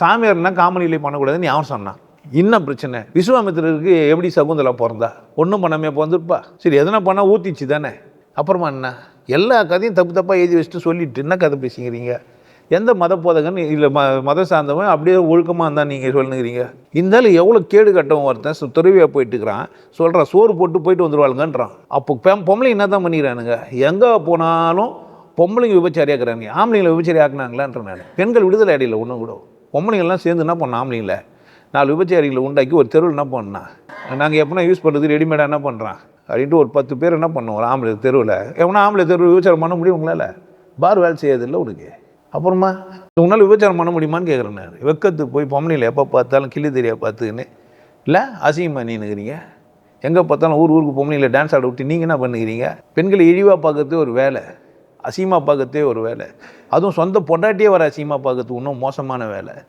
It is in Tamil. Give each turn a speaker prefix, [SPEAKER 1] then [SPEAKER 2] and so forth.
[SPEAKER 1] சாமியார்னா காமனிலே பண்ணக்கூடாதுன்னு யார் சொன்னான். என்ன பிரச்சனை? விஸ்வாமித்திரருக்கு எப்படி சகுந்தலா பிறந்தா? ஒன்றும் பண்ணாமே பிறந்திருப்பா? சரி எதனா பண்ணால் ஊத்திச்சு தானே. அப்புறமா என்ன? எல்லா கதையும் தப்பு தப்பாக எழுதி வச்சுட்டு சொல்லிட்டு என்ன கதை பேசுகிறீங்க எந்த மத போதகன்னு இல்லை ம மத சார்ந்தவன் அப்படியே ஒழுக்கமாக இருந்தால் நீங்கள் சொல்லுங்கிறீங்க? இருந்தாலும் எவ்வளோ கேடு கட்டவன் ஒருத்தன் துறவியாக போயிட்டு இருக்கிறான் சொல்கிறான் சோறு போட்டு போயிட்டு வந்துடுவாளுங்கன்றான் அப்போ பெம் பொம்பளை என்ன தான் பண்ணிக்கிறானுங்க? எங்கே போனாலும் பொம்பளைங்க விபச்சாரியாக்குறாங்க ஆம்பளைங்களை விபச்சாரி ஆக்குனாங்களான்ற நான். பெண்கள் விடுதலை அடையில ஒன்றும் கூட. பொம்பளைங்கள்லாம் சேர்ந்து என்ன பண்ண ஆம்பளைங்கள? நாலு விபச்சாரிகளை உண்டாக்கி ஒரு தெருவில் என்ன பண்ணா நாங்கள் எப்படின்னா யூஸ் பண்ணுறது ரெடிமேடாக என்ன பண்ணுறான் அப்படின்ட்டு ஒரு பத்து பேர் என்ன பண்ணுவோம் ஒரு ஆம்பளை தெருவில். எவனா ஆம்பளை தெருவில் விபச்சாரம் பண்ண முடியும் உங்களால்? பார் வேலை செய்யறதில்ல உனக்கு. அப்புறமா உங்களால் விபச்சாரம் பண்ண முடியுமான்னு கேட்குறேன் நான். வெக்கத்துக்கு போய் பொம்பளையில் எப்போ பார்த்தாலும் கிள்ளி தெரியா பார்த்துக்கின்னு. இல்லை அசிங்கமாக நீனுங்கிறீங்க எங்கே பார்த்தாலும் ஊர் ஊருக்கு பொம்பளையில் டான்ஸ் ஆட விட்டு நீங்கள் என்ன பண்ணுகிறீங்க? பெண்களை இழிவாக பார்க்கறது ஒரு வேலை. அசீமா பார்க்கறதே ஒரு வேலை. அதுவும் சொந்த பொண்டாட்டியே வர அசீமா பார்க்கறது இன்னும் மோசமான வேலை.